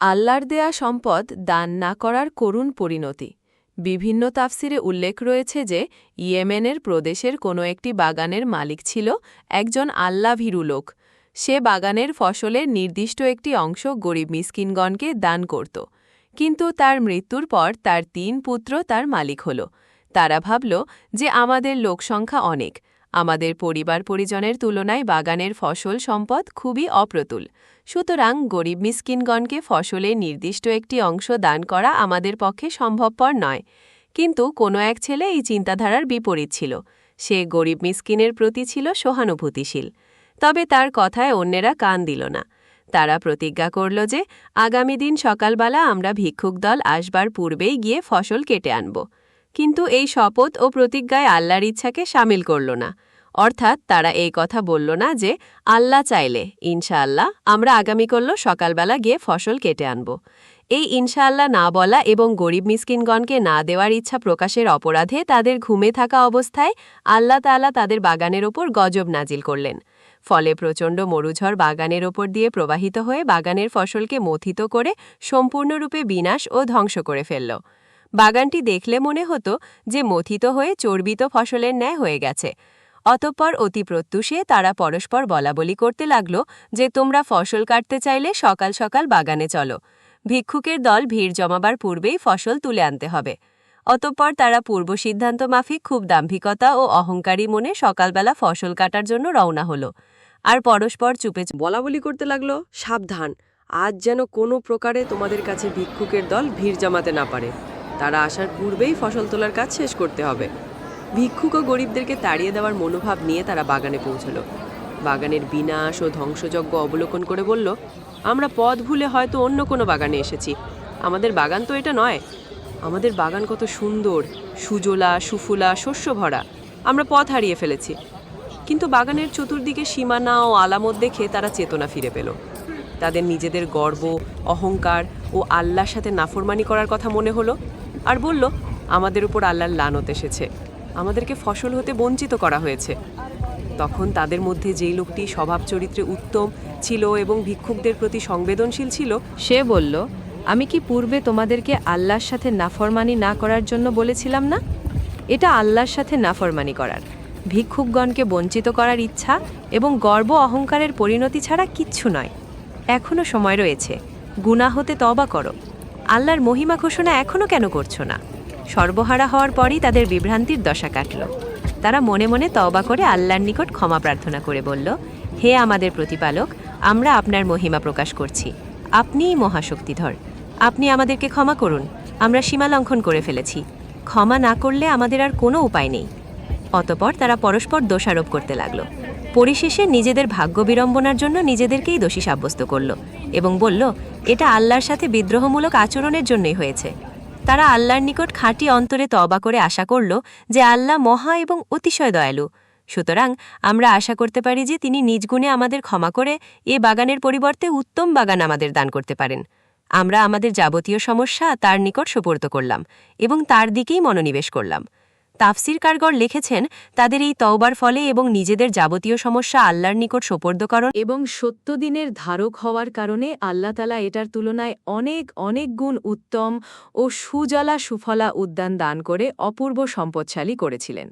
আল্লাহর দেয়া সম্পদ দান না করার করুণ পরিণতি। বিভিন্ন তাফসিরে উল্লেখ রয়েছে যে, ইয়েমেনের প্রদেশের কোনো একটি বাগানের মালিক ছিল একজন আল্লাভীরু লোক। সে বাগানের ফসলের নির্দিষ্ট একটি অংশ গরিব মিসকিনগণকে দান করত। কিন্তু তার মৃত্যুর পর তার তিন পুত্র তার মালিক হল। তারা ভাবল যে, আমাদের লোকসংখ্যা অনেক। আমাদের পরিবার পরিজনের তুলনায় বাগানের ফসল সম্পদ খুবই অপ্রতুল। সুতরাং গরিব মিসকিনগণকে ফসলে নির্দিষ্ট একটি অংশ দান করা আমাদের পক্ষে সম্ভবপর নয়। কিন্তু কোনো এক ছেলে এই চিন্তাধারার বিপরীত ছিল। সে গরিব মিসকিনের প্রতি ছিল সহানুভূতিশীল। তবে তার কথায় অন্যেরা কান দিল না। তারা প্রতিজ্ঞা করল যে, আগামী দিন সকালবেলা আমরা ভিক্ষুক দল আসবার পূর্বেই গিয়ে ফসল কেটে আনব। কিন্তু এই শপথ ও প্রতিজ্ঞায় আল্লাহর ইচ্ছাকে সামিল করল না। অর্থাৎ তারা এই কথা বলল না যে আল্লাহ চাইলে, ইনশাআল্লাহ, আমরা আগামী করল সকালবেলা গিয়ে ফসল কেটে আনব। এই ইনশাআল্লাহ না বলা এবং গরিব মিসকিনগণকে না দেওয়ার ইচ্ছা প্রকাশের অপরাধে তাদের ঘুমে থাকা অবস্থায় আল্লাহ তাআলা তাদের বাগানের ওপর গজব নাজিল করলেন। ফলে প্রচণ্ড মরুঝড় বাগানের ওপর দিয়ে প্রবাহিত হয়ে বাগানের ফসলকে মথিত করে সম্পূর্ণরূপে বিনাশ ও ধ্বংস করে ফেলল। বাগানটি দেখলে মনে হতো যে মথিত হয়ে চর্বিত ফসলের ন্যায় হয়ে গেছে। অতঃপর অতি প্রত্যুষে তারা পরস্পর বলাবলি করতে লাগল যে তোমরা ফসল কাটতে চাইলে সকাল সকাল বাগানে চলো। ভিক্ষুকের দল ভিড় জমাবার পূর্বেই ফসল তুলে আনতে হবে। অতঃপর তারা পূর্ব সিদ্ধান্ত মাফিক খুব দাম্ভিকতা ও অহংকারী মনে সকালবেলা ফসল কাটার জন্য রওনা হলো। আর পরস্পর চুপে বলা বলি করতে লাগল, সাবধান, আজ যেন কোনো প্রকারে তোমাদের কাছে ভিক্ষুকের দল ভিড় জমাতে না পারে। তারা আসার পূর্বেই ফসল তোলার কাজ শেষ করতে হবে। ভিক্ষুক ও গরিবদেরকে তাড়িয়ে দেওয়ার মনোভাব নিয়ে তারা বাগানে পৌঁছলো। বাগানের বিনাশ ও ধ্বংসযজ্ঞ অবলোকন করে বলল, আমরা পথ ভুলে হয়তো অন্য কোনো বাগানে এসেছি। আমাদের বাগান তো এটা নয়। আমাদের বাগান কত সুন্দর, সুজলা, সুফুলা, শস্য ভরা। আমরা পথ হারিয়ে ফেলেছি। কিন্তু বাগানের চতুর্দিকে সীমানা ও আলামত দেখে তারা চেতনা ফিরে পেল। তাদের নিজেদের গর্ব, অহংকার ও আল্লাহর সাথে নাফরমানি করার কথা মনে হলো আর বলল, আমাদের উপর আল্লাহর লানত এসেছে। আমাদেরকে ফসল হতে বঞ্চিত করা হয়েছে। তখন তাদের মধ্যে যেই লোকটি স্বভাব চরিত্রে উত্তম ছিল এবং ভিক্ষুকদের প্রতি সংবেদনশীল ছিল, সে বলল, আমি কি পূর্বে তোমাদেরকে আল্লাহর সাথে নাফরমানি না করার জন্য বলেছিলাম না? এটা আল্লাহর সাথে নাফরমানি করার। ভিক্ষুকগণকে বঞ্চিত করার ইচ্ছা এবং গর্ব অহংকারের পরিণতি ছাড়া কিচ্ছু নয়। এখনও সময় রয়েছে। গুনাহ হতে তবা করো। আল্লাহর মহিমা ঘোষণা এখনও কেন করছ না? সর্বহারা হওয়ার পরই তাদের বিভ্রান্তির দশা কাটল। তারা মনে মনে তওবা করে আল্লাহর নিকট ক্ষমা প্রার্থনা করে বলল, হে আমাদের প্রতিপালক, আমরা আপনার মহিমা প্রকাশ করছি। আপনিই মহাশক্তিধর। আপনি আমাদেরকে ক্ষমা করুন। আমরা সীমা লঙ্ঘন করে ফেলেছি। ক্ষমা না করলে আমাদের আর কোনো উপায় নেই। অতপর তারা পরস্পর দোষারোপ করতে লাগল। পরিশেষে নিজেদের ভাগ্য বিড়ম্বনার জন্য নিজেদেরকেই দোষী সাব্যস্ত করল এবং বলল, এটা আল্লাহর সাথে বিদ্রোহমূলক আচরণের জন্যই হয়েছে। তারা আল্লাহর নিকট খাঁটি অন্তরে তবা করে আশা করল যে আল্লাহ মহা এবং অতিশয় দয়ালু। সুতরাং আমরা আশা করতে পারি যে তিনি নিজ গুণে আমাদের ক্ষমা করে এ বাগানের পরিবর্তে উত্তম বাগান আমাদের দান করতে পারেন। আমরা আমাদের যাবতীয় সমস্যা তার নিকট সোপর্দ করলাম এবং তার দিকেই মনোনিবেশ করলাম। তাফসির কারগর লিখেছেন, তাদের এই তওবার ফলে এবং নিজেদের যাবতীয় সমস্যা আল্লাহর নিকট সোপর্দকরণ এবং সত্য দিনের ধারক হওয়ার কারণে আল্লাহ তালা এটার তুলনায় অনেক অনেক গুণ উত্তম ও সুজলা সুফলা উদ্যান দান করে অপূর্ব সম্পদশালী করেছিলেন।